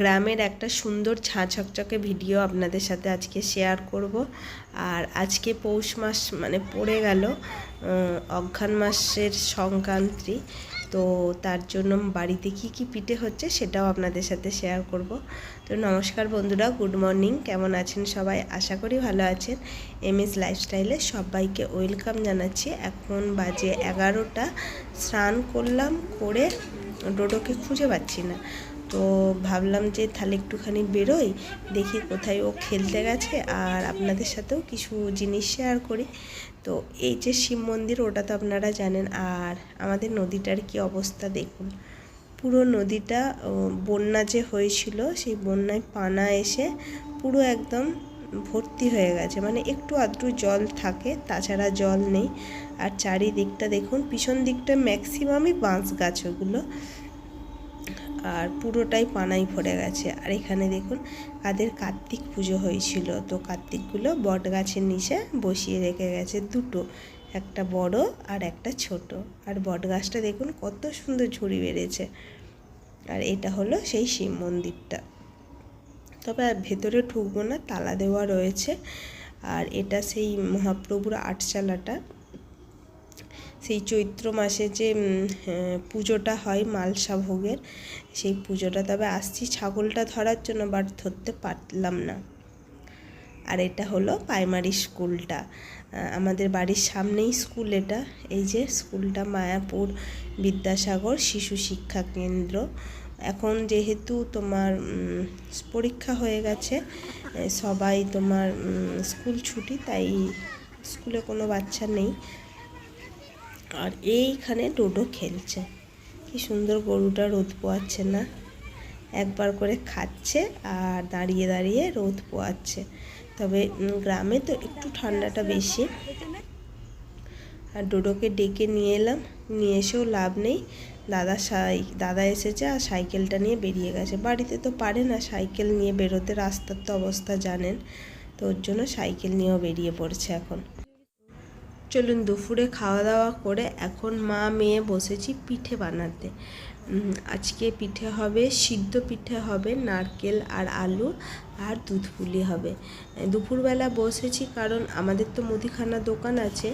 গ্রামের একটা সুন্দর ঝাঁ ছকচকে ভিডিও আপনাদের সাথে আজকে শেয়ার করব। আর আজকে পৌষ মাস মানে পড়ে গেল অঘ্রান মাসের সংক্রান্তি। তো তার জন্য বাড়িতে কি কি পিঠে হচ্ছে সেটাও আপনাদের সাথে শেয়ার করব। তো নমস্কার বন্ধুরা গুড মর্নিং কেমন আছেন সবাই? আশা করি ভালো আছেন। এম এস লাইফস্টাইলে সবাইকে ওয়েলকাম জানাচ্ছি। এখন বাজে এগারোটা। স্নান করলাম, করে ডোডোকে খুঁজে পাচ্ছি না। তো ভাবলাম যে তাহলে একটুখানি বেরোই, দেখি কোথায় ও খেলতে গেছে আর আপনাদের সাথেও কিছু জিনিস শেয়ার করি। তো এই যে শিব মন্দির ওটা তো আপনারা জানেন, আর আমাদের নদীটার কি অবস্থা দেখুন। পুরো নদীটা বন্যা যে হয়েছিল, সেই বন্যায় পানা এসে পুরো একদম ভর্তি হয়ে গেছে। মানে একটু আধটু জল থাকে, তাছাড়া জল নেই। আর চারিদিকটা দেখুন, পিছন দিকটা ম্যাক্সিমামই বাঁশ গাছ ওগুলো। আর পুরোটাই পানাই ভরে গেছে। আর এখানে দেখুন, কাদের কার্তিক পুজো হয়েছিল। তো কার্তিকগুলো বট গাছের নিচে বসিয়ে রেখে গেছে দুটো, একটা বড় আর একটা ছোট। আর বট গাছটা দেখুন, কত সুন্দর ঝুড়ি বেড়েছে। আর এটা হলো সেই শিব মন্দিরটা। তবে ভেতরে ঢুকবো না, তালা দেওয়া রয়েছে। আর এটা সেই মহাপ্রভুর আটচালাটা। সেই চৈত্র মাসে যে হ্যাঁ, পুজোটা হয় মালসা ভোগের সেই পুজোটা তবে আসছি। ছাগলটা ধরার জন্য বাট ধরতে পারলাম না। আর এটা হলো প্রাইমারি স্কুলটা আমাদের বাড়ির সামনেই স্কুল এটা। এই যে স্কুলটা মায়াপুর বিদ্যাসাগর শিশু শিক্ষা কেন্দ্র। এখন যেহেতু তোমার পরীক্ষা হয়ে গেছে সবাই তোমার স্কুল ছুটি তাই স্কুলে কোনো বাচ্চা নেই। আর এইখানে ডোডো খেলছে। কি সুন্দর গরুটা রোদ পোয়াচ্ছে না? একবার করে খাচ্ছে আর দাঁড়িয়ে দাঁড়িয়ে রোদ পোয়াচ্ছে। তবে গ্রামে তো একটু ঠান্ডাটা বেশি। আর ডোডোকে ডেকে নিয়ে এলাম। নিয়ে এসেও লাভ নেই। দাদা সাই, দাদা এসেছে আর সাইকেলটা নিয়ে বেরিয়ে গেছে। বাড়িতে তো পারে না সাইকেল নিয়ে বেরোতে। রাস্তার তো অবস্থা জানেন। তো ওর জন্য সাইকেল নিয়েও বেরিয়ে পড়ছে এখন। চলুন দুপুরে খাওয়া দাওয়া করে এখন মা মেয়ে বসেছি পিঠে বানাতে। আজকে পিঠে হবে, সিদ্ধ পিঠে হবে নারকেল আর আলু। আর দুধ পুলি হবে। দুপুরবেলা বসেছি কারণ আমাদের তো মুদিখানা দোকান আছে।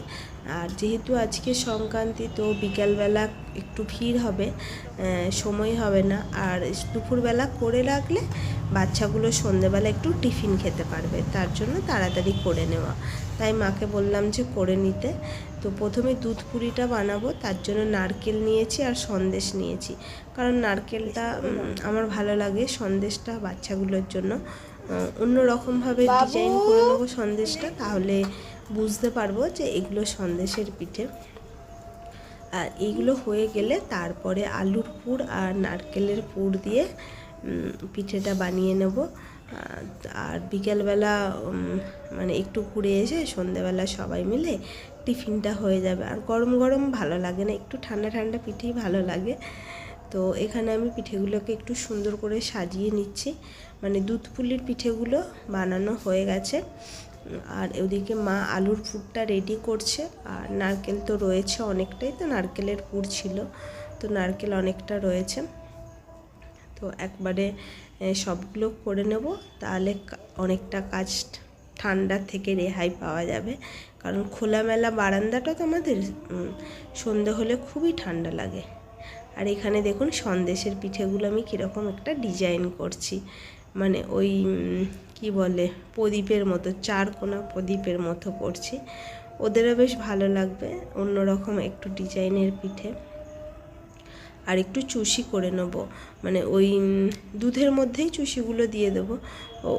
আর যেহেতু আজকে সংক্রান্তি, তো বিকালবেলা একটু ভিড় হবে সময় হবে না। আর দুপুরবেলা করে রাখলে বাচ্চাগুলো সন্ধেবেলা একটু টিফিন খেতে পারবে, তার জন্য তাড়াতাড়ি করে নেওয়া। তাই মাকে বললাম যে করে নিতে। তো প্রথমে দুধ পুরিটা বানাবো, তার জন্য নারকেল নিয়েছি আর সন্দেশ নিয়েছি। কারণ নারকেলটা আমার ভালো লাগে সন্দেশটা বাচ্চাগুলোর জন্য। অন্য রকমভাবে ডিজাইন করে নেব সন্দেশটা তাহলে বুঝতে পারব যে এগুলো সন্দেশের পিঠে। আর এইগুলো হয়ে গেলে তারপরে আলুর পুর আর নারকেলের পুর দিয়ে পিঠেটা বানিয়ে নেব। আর- আর বিকেলবেলা মানে একটু ঘুরে এসে সন্ধেবেলা সবাই মিলে টিফিনটা হয়ে যাবে। আর গরম গরম ভালো লাগে না একটু ঠান্ডা ঠান্ডা পিঠেই ভালো লাগে। তো এখানে আমি পিঠেগুলোকে একটু সুন্দর করে সাজিয়ে নিচ্ছি। মানে দুধ পুলির পিঠেগুলো বানানো হয়ে গেছে। আর ওদিকে মা আলুর পুরটা রেডি করছে। আর নারকেল তো রয়েছে অনেকটাই, তো নারকেলের পুর ছিল। তো নারকেল অনেকটা রয়েছে। তো একবারে সবগুলো করে নেব। তাহলে অনেকটা কাজ ঠান্ডা থেকে রেহাই পাওয়া যাবে। কারণ খোলামেলা বারান্দাটা তো আমাদের সন্ধে হলে খুবই ঠান্ডা লাগে। আর এখানে দেখুন সন্দেশের পিঠেগুলো আমি কীরকম একটা ডিজাইন করছি। মানে ওই কি বলে, প্রদীপের মতো চার কোনা প্রদীপের মতো করছি। ওদেরও বেশ ভালো লাগবে, অন্যরকম একটু ডিজাইনের পিঠে। আর একটু চুষি করে নেব। মানে ওই দুধের মধ্যেই চুষিগুলো দিয়ে দেবো।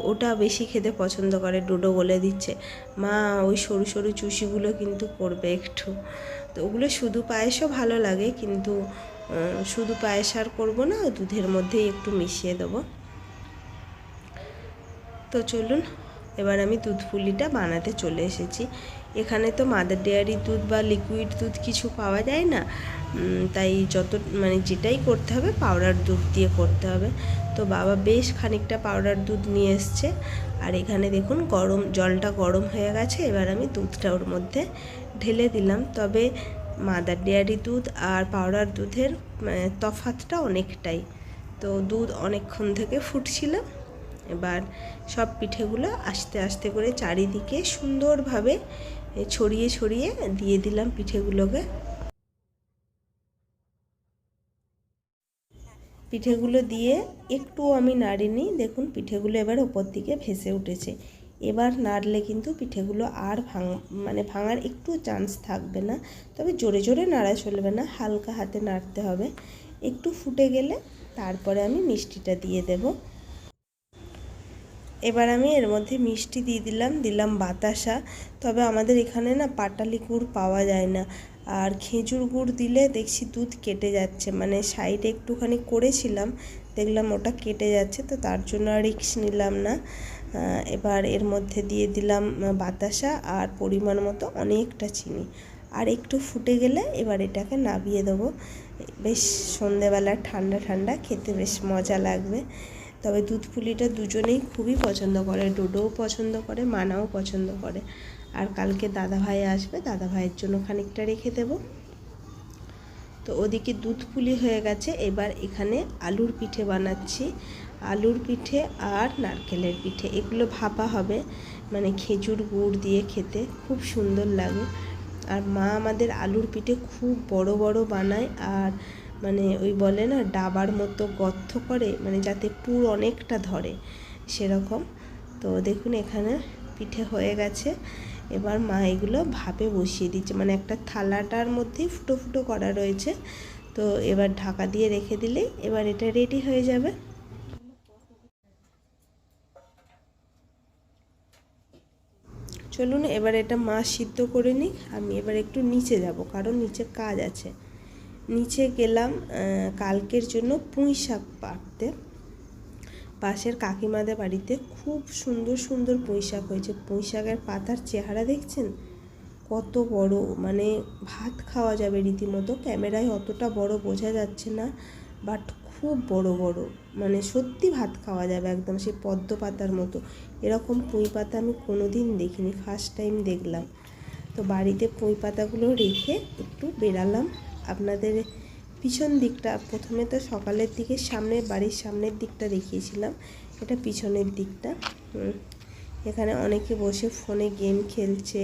ওটা বেশি খেতে পছন্দ করে, ডোডো বলে দিচ্ছে। মা, ওই সরু সরু চুষিগুলো কিন্তু করবে একটু। তো ওগুলো শুধু পায়েসও ভালো লাগে, কিন্তু শুধু পায়েস আর করব না, দুধের মধ্যেই একটু মিশিয়ে দেবো। তো চলুন, এবার আমি দুধ পুলিটা বানাতে চলে এসেছি। এখানে তো মাদার ডেয়ারি দুধ বা লিকুইড দুধ কিছু পাওয়া যায় না। তাই যত মানে যেটাই করতে হবে পাউডার দুধ দিয়ে করতে হবে। তো বাবা বেশ খানিকটা পাউডার দুধ নিয়ে এসছে। আর এখানে দেখুন, গরম, জলটা গরম হয়ে গেছে। এবার আমি দুধটা ওর মধ্যে ঢেলে দিলাম। তবে মাদার ডেয়ারি দুধ আর পাউডার দুধের আহ, তফাতটা অনেকটাই। তো দুধ অনেকক্ষণ থেকে ফুটছিল। এবার সব পিঠেগুলো আস্তে আস্তে করে চারিদিকে সুন্দরভাবে ছড়িয়ে ছড়িয়ে দিয়ে দিলাম পিঠেগুলোকে। পিঠেগুলো দিয়ে একটু আমি নাড়িনি। দেখুন পিঠেগুলো এবার ওপর দিকে ভেসে উঠেছে। এবার নাড়লে কিন্তু পিঠেগুলো আর ভাঙ মানে ভাঙার একটু চান্স থাকবে না। তবে জোরে জোরে নাড়া চলবে না, হালকা হাতে নাড়তে হবে। একটু ফুটে গেলে তারপরে আমি মিষ্টিটা দিয়ে দেব। এবার আমি এর মধ্যে মিষ্টি দিয়ে দিলাম দিলাম বাতাসা। তবে আমাদের এখানে না পাটালি গুড় পাওয়া যায় না। আর খেজুর গুড় দিলে দেখছি দুধ কেটে যাচ্ছে। মানে সাইডে একটুখানি করেছিলাম দেখলাম ওটা কেটে যাচ্ছে, তো তার জন্য আর রিক্স নিলাম না। এবার এর মধ্যে দিয়ে দিলাম বাতাসা আর পরিমাণ মতো অনেকটা চিনি। আর একটু ফুটে গেলে এবার এটাকে নাবিয়ে দেবো। বেশ সন্ধেবেলা ঠান্ডা ঠান্ডা, খেতে বেশ মজা লাগবে। তবে দুধ পুলিটা দুজনেই খুবই পছন্দ করে, ডোডোও পছন্দ করে, মানাও পছন্দ করে। আর কালকে দাদা ভাই আসবে দাদা ভাইয়ের জন্য খানিকটা রেখে দেবো। তো ওদিকে দুধ পুলি হয়ে গেছে। এবার এখানে আলুর পিঠে বানাচ্ছি। আলুর পিঠে আর নারকেলের পিঠে। এগুলো ভাপা হবে মানে খেজুর গুড় দিয়ে খেতে। খুব সুন্দর লাগে। আর মা আমাদের আলুর পিঠে খুব বড় বড় বানায় আর মানে ওই বলে না, ডাবার মতো গর্থ করে মানে যাতে পুর অনেকটা ধরে সেরকম। তো দেখুন এখানে পিঠে হয়ে গেছে। এবার মা এগুলো ভাপে বসিয়ে দিচ্ছে। মানে একটা থালাটার মধ্যেই ফুটো ফুটো করা রয়েছে। তো এবার ঢাকা দিয়ে রেখে দিলেই এবার এটা রেডি হয়ে যাবে। চলুন এবার এটা মা সিদ্ধ করে নিক। আমি এবার একটু নিচে যাব, কারণ নিচে কাজ আছে। নিচে গেলাম কালকের জন্য পুঁই শাক পাড়তে। পাশের কাকিমাদের বাড়িতে খুব সুন্দর সুন্দর পুঁই শাক হয়েছে। পুঁই শাকের পাতার চেহারা দেখছেন? কত বড় মানে ভাত খাওয়া যাবে রীতিমতো। ক্যামেরায় অতটা বড় বোঝা যাচ্ছে না বাট খুব বড় বড়। মানে সত্যি ভাত খাওয়া যাবে একদম সেই পদ্ম পাতার মতো। এরকম পুঁই পাতা আমি কোনো দিন দেখিনি ফার্স্ট টাইম দেখলাম। তো বাড়িতে পুঁই পাতাগুলো রেখে একটু বেরালাম আপনাদের পিছন দিকটা প্রথমে তো সকালের দিকে সামনে বাড়ির সামনের দিকটা দেখিয়েছিলাম। এটা পিছনের দিকটা। এখানে অনেকে বসে ফোনে গেম খেলছে।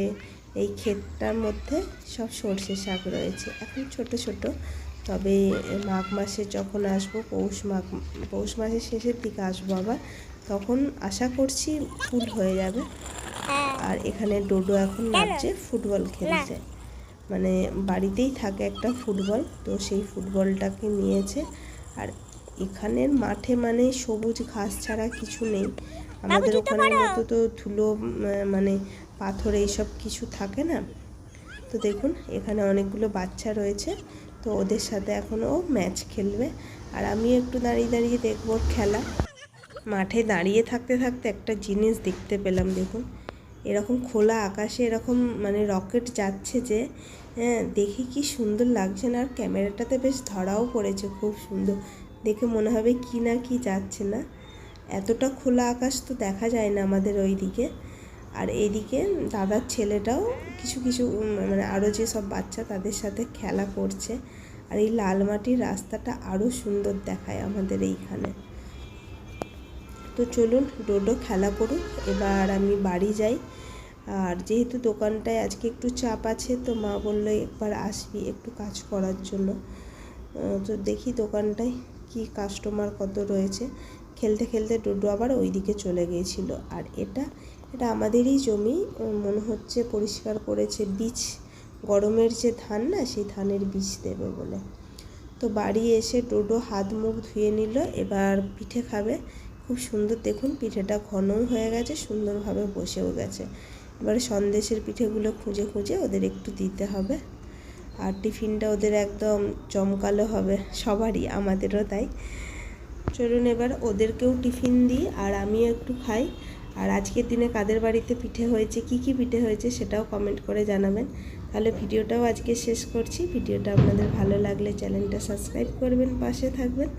এই ক্ষেতটার মধ্যে সব সর্ষে শাক রয়েছে। এখন ছোট ছোট। তবে মাঘ মাসে যখন আসব পৌষ মাঘ পৌষ মাসের শেষের দিকে আসব আবার তখন আশা করছি ফুল হয়ে যাবে। আর এখানে ডোডো এখন নাচছে ফুটবল খেলছে। মানে বাড়িতেই থাকে একটা ফুটবল তো সেই ফুটবলটাকে নিয়েছে। আর এখানের মাঠে মানে সবুজ ঘাস ছাড়া কিছু নেই। আমাদের ওখানের মতো তো ধুলো মানে পাথর এইসব কিছু থাকে না। তো দেখুন এখানে অনেকগুলো বাচ্চা রয়েছে তো ওদের সাথে এখন ও ম্যাচ খেলবে। আর আমি একটু দাঁড়িয়ে দাঁড়িয়ে দেখব খেলা। মাঠে দাঁড়িয়ে থাকতে থাকতে একটা জিনিস দেখতে পেলাম দেখুন। এরকম খোলা আকাশে এরকম মানে রকেট যাচ্ছে যে হ্যাঁ দেখে কি সুন্দর লাগছে না? আর ক্যামেরাটাতে বেশ ধরাও পড়েছে খুব সুন্দর। দেখে মনে হবে কি না কি যাচ্ছে না? এতটা খোলা আকাশ তো দেখা যায় না আমাদের ওই দিকে আর এইদিকে দাদার ছেলেটাও কিছু কিছু মানে আরও যে সব বাচ্চা তাদের সাথে খেলা করছে। আর এই লাল মাটির রাস্তাটা আরও সুন্দর দেখায় আমাদের এইখানে। তো চলুন ডোডো খেলা করুক। এবার আমি বাড়ি যাই। আর যেহেতু দোকানটায় আজকে একটু চাপ আছে, তো মা বলল একবার আসবি একটু কাজ করার জন্য। তো দেখি দোকানটায় কি কাস্টমার কত রয়েছে। খেলতে খেলতে ডোডো আবার ওইদিকে চলে গিয়েছিল। আর এটা এটা আমাদেরই জমি। মনে হচ্ছে পরিষ্কার করেছে বীজ। গরমের যে ধান না, সেই ধানের বীজ দেবে বলে। তো বাড়ি এসে ডোডো হাত মুখ ধুয়ে নিল, এবার পিঠে খাবে। খুব সুন্দর, দেখুন পিঠেটা ঘনও হয়ে গেছে, সুন্দরভাবে বসেও গেছে। এবারে সন্দেশের পিঠেগুলো খুঁজে খুঁজে ওদের একটু দিতে হবে। আর টিফিনটা ওদের একদম চমকালো হবে, সবারই, আমাদেরও তাই। চলুন এবার ওদেরকেও টিফিন দিই আর আমিও একটু খাই। আর আজকের দিনে কাদের বাড়িতে পিঠে হয়েছে, কি কি পিঠে হয়েছে সেটাও কমেন্ট করে জানাবেন। তাহলে ভিডিওটাও আজকে শেষ করছি। ভিডিওটা আপনাদের ভালো লাগলে চ্যানেলটা সাবস্ক্রাইব করবেন, পাশে থাকবেন।